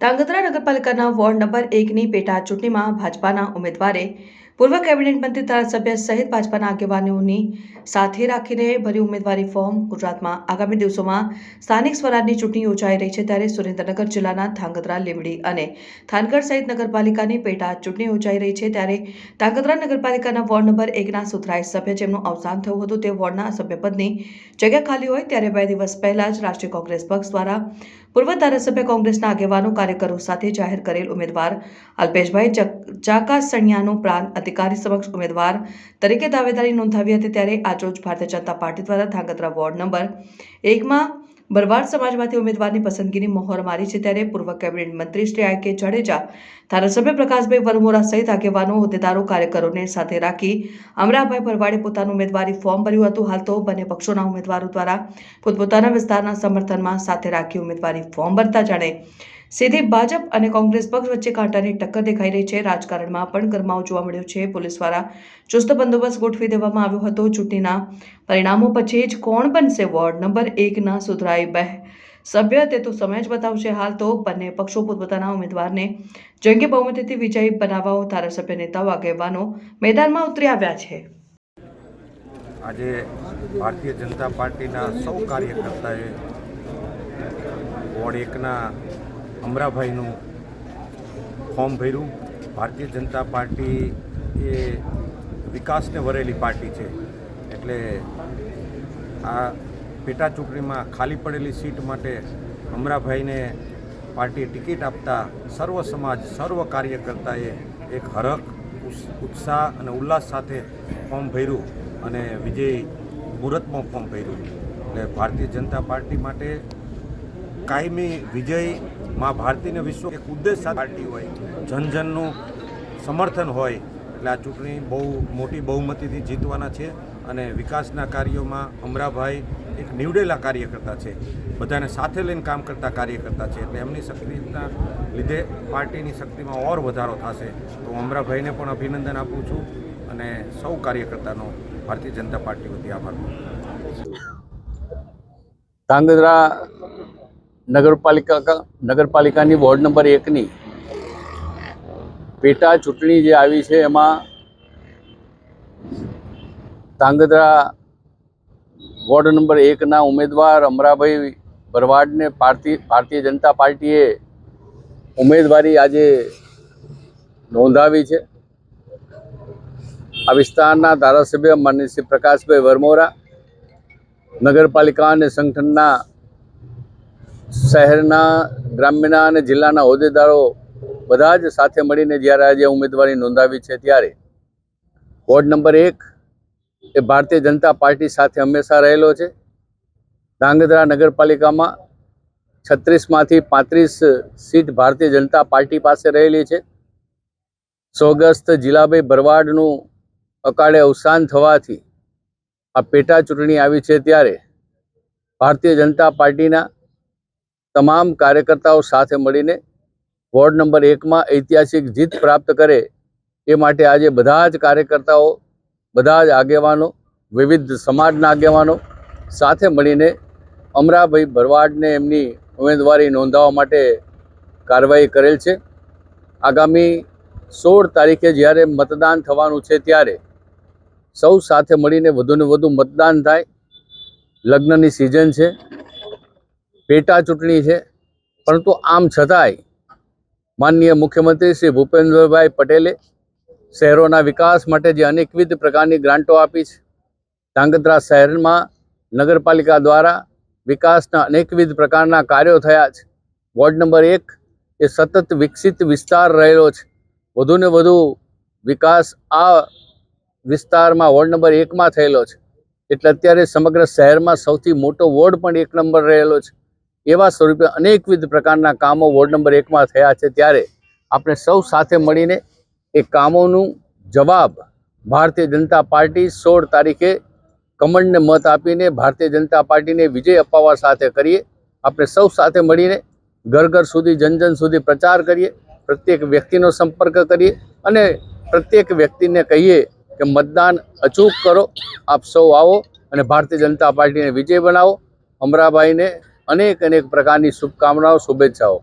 ધાંગધ્રા નગરપાલિકાના ward number એકની પેટા ચૂંટણીમાં ભાજપાના ઉમેદવારે પૂર્વ કેબિનેટ મંત્રી ધારાસભ્ય સહિત ભાજપાના આગેવાનોની સાથે રાખીને ભર્યું ઉમેદવારી ફોર્મ ગુજરાતમાં આગામી દિવસોમાં સ્થાનિક સ્વરાજની ચૂંટણી યોજાઈ રહી છે ત્યારે સુરેન્દ્રનગર જિલ્લાના ધાંગધ્રા, લીંબડી અને થાનગઢ સહિત નગરપાલિકાની પેટા ચૂંટણી યોજાઈ રહી છે ત્યારે ધાંગધ્રા નગરપાલિકાના વોર્ડ નંબર એકના સુધરાઈ સભ્ય જેમનું અવસાન થયું હતું તે વોર્ડના સભ્યપદની જગ્યા ખાલી હોય ત્યારે બે દિવસ પહેલા જ રાષ્ટ્રીય કોંગ્રેસ પક્ષ દ્વારા પૂર્વ ધારાસભ્ય કોંગ્રેસના આગેવાનો કાર્યકરો સાથે જાહેર કરેલ ઉમેદવાર અલ્પેશભાઈ ચક- ચાકાસણિયાનું પ્રાંત અધિકારી સમક્ષ ઉમેદવાર તરીકે દાવેદારી નોંધાવી હતી ત્યારે આજરોજ ભારતીય જનતા પાર્ટી દ્વારા ધાંગધ્રા વોર્ડ નંબર એકમાં બરવાડ સમાજમાંથી ઉમેદવારની પસંદગીની મહોર મારી છે ત્યારે પૂર્વ કેબિનેટ મંત્રી શ્રી આઈ કે જાડેજા, ધારાસભ્ય પ્રકાશભાઈ વરમોરા સહિત આગેવાનો, હોદ્દેદારો, કાર્યકરોને સાથે રાખી અમરાભાઈ ભરવાડે પોતાનું ઉમેદવારી ફોર્મ ભર્યું હતું. હાલ તો બંને પક્ષોના ઉમેદવારો દ્વારા પોતપોતાના વિસ્તારના સમર્થનમાં સાથે રાખી ઉમેદવારી ફોર્મ ભરતા જાણે સીધી ભાજપ અને કોંગ્રેસ પક્ષ વચ્ચે કાંટાની ટક્કર દેખાઈ રહી છે. રાજકારણમાં પણ ગરમાવો જોવા મળ્યો છે. પોલીસ દ્વારા ચુસ્ત બંદોબસ્ત ગોઠવી દેવામાં આવ્યો હતો. ચૂંટણીના પરિણામો પછી જ કોણ બનશે વોર્ડ નંબર એકના સુધરાઈ બહે સભ્ય તે તો સમય જ બતાવશે હાલ તો. બંને પક્ષો પોતપોતાના ઉમેદવારને જંગી બહુમતીથી વિજયી બનાવવા ધારાસભ્ય નેતાઓ આગેવાનો મેદાનમાં ઉતરી આવ્યા છે. આજે ભારતીય જનતા પાર્ટીના સૌ કાર્યકર્તાએ વોર્ડ એકના અમરાભાઈનું ફોર્મ ભર્યું. ભારતીય જનતા પાર્ટી એ વિકાસને વરેલી પાર્ટી છે. એટલે આ પેટા ચૂંટણીમાં ખાલી પડેલી સીટ માટે અમરાભાઈને પાર્ટીએ ટિકિટ આપતા સર્વ સમાજ, સર્વ કાર્યકર્તાએ એક હરખ ઉત્સાહ અને ઉલ્લાસ સાથે ફોર્મ ભર્યું અને વિજય મુહૂર્તમાં ફોર્મ ભર્યું. એટલે ભારતીય જનતા પાર્ટી માટે કાયમી વિજય માં ભારતીને વિશ્વ એક ઉદ્દેશ પાર્ટી હોય, જનજનનું સમર્થન હોય, એટલે આ ચૂંટણી બહુ મોટી બહુમતીથી જીતવાના છે અને વિકાસના કાર્યોમાં અમરાભાઈ એક નીવડેલા કાર્યકર્તા છે. બધાને સાથે લઈને કામ કરતા કાર્યકર્તા છે, એટલે એમની શક્તિના લીધે પાર્ટીની શક્તિમાં ઓર વધારો થશે. તો હું અમરાભાઈને પણ અભિનંદન આપું છું અને સૌ કાર્યકર્તાનો ભારતીય જનતા પાર્ટી વતી આભાર ધાંગધ્રા નગરપાલિકા નગરપાલિકાની વોર્ડ નંબર એકની પેટા ચૂંટણી જે આવી છે, એમાં ધાંગધ્રા વોર્ડ નંબર એકના ઉમેદવાર અમરાભાઈ ભરવાડને ભારતીય ભારતીય જનતા પાર્ટીએ ઉમેદવારી આજે નોંધાવી છે. આ વિસ્તારના ધારાસભ્ય માનનીય પ્રકાશભાઈ વરમોરા, નગરપાલિકા અને સંગઠનના શહેરના ગ્રામ્યના અને જિલ્લાના હોદ્દેદારો બધા જ સાથે મળીને જ્યારે આજે ઉમેદવારી નોંધાવી છે ત્યારે વોર્ડ નંબર એક એ ભારતીય જનતા પાર્ટી સાથે હંમેશા રહેલો છે. ધાંગધ્રા નગરપાલિકામાં છત્રીસમાંથી પાંત્રીસ સીટ ભારતીય જનતા પાર્ટી પાસે રહેલી છે. સ્વર્ગસ્થ જિલ્લાભાઈ ભરવાડનું અકાળે અવસાન થવાથી આ પેટા ચૂંટણી આવી છે ત્યારે ભારતીય જનતા પાર્ટીના તમામ કાર્યકર્તાઓ સાથે મળીને વોર્ડ નંબર એકમાં ઐતિહાસિક જીત પ્રાપ્ત કરે એ માટે આજે બધા જ કાર્યકર્તાઓ, બધા જ આગેવાનો, વિવિધ સમાજના આગેવાનો સાથે મળીને અમરાભાઈ ભરવાડને એમની ઉમેદવારી નોંધાવવા માટે કાર્યવાહી કરેલ છે. આગામી સોળ તારીખે જ્યારે મતદાન થવાનું છે ત્યારે સૌ સાથે મળીને વધુને વધુ મતદાન થાય. લગ્નની સિઝન છે. પેટા ચૂંટણી છે. પરંતુ આમ છતાંય માનનીય મુખ્યમંત્રી શ્રી ભૂપેન્દ્રભાઈ પટેલે શહેરોના વિકાસ માટે જે અનેકવિધ પ્રકારની ગ્રાન્ટો આપી છે. ધાંગધ્રા શહેરમાં નગરપાલિકા દ્વારા વિકાસના અનેકવિધ પ્રકારના કાર્યો થયા છે. વોર્ડ નંબર એક એ સતત વિકસિત વિસ્તાર રહેલો છે. વધુને વધુ વિકાસ આ વિસ્તારમાં વોર્ડ નંબર એકમાં થયેલો છે. એટલે અત્યારે સમગ્ર શહેરમાં સૌથી મોટો વોર્ડ પણ એક નંબર રહેલો છે. એવા સ્વરૂપે અનેકવિધ પ્રકારના કામો વોર્ડ નંબર એકમાં થયા છે. ત્યારે આપણે સૌ સાથે મળીને એ કામોનું જવાબ ભારતીય જનતા પાર્ટી સોળ તારીખે કમળને મત આપીને ભારતીય જનતા પાર્ટીને વિજય અપાવવા સાથે કરીએ. આપણે સૌ સાથે મળીને ઘર ઘર સુધી, જન જન સુધી પ્રચાર કરીએ. પ્રત્યેક વ્યક્તિનો સંપર્ક કરીએ અને પ્રત્યેક વ્યક્તિને કહીએ કે મતદાન અચૂક કરો. આપ સૌ આવો અને ભારતીય જનતા પાર્ટીને વિજય બનાવો. અમરાભાઈને અનેક અનેક પ્રકારની શુભકામનાઓ શુભેચ્છાઓ.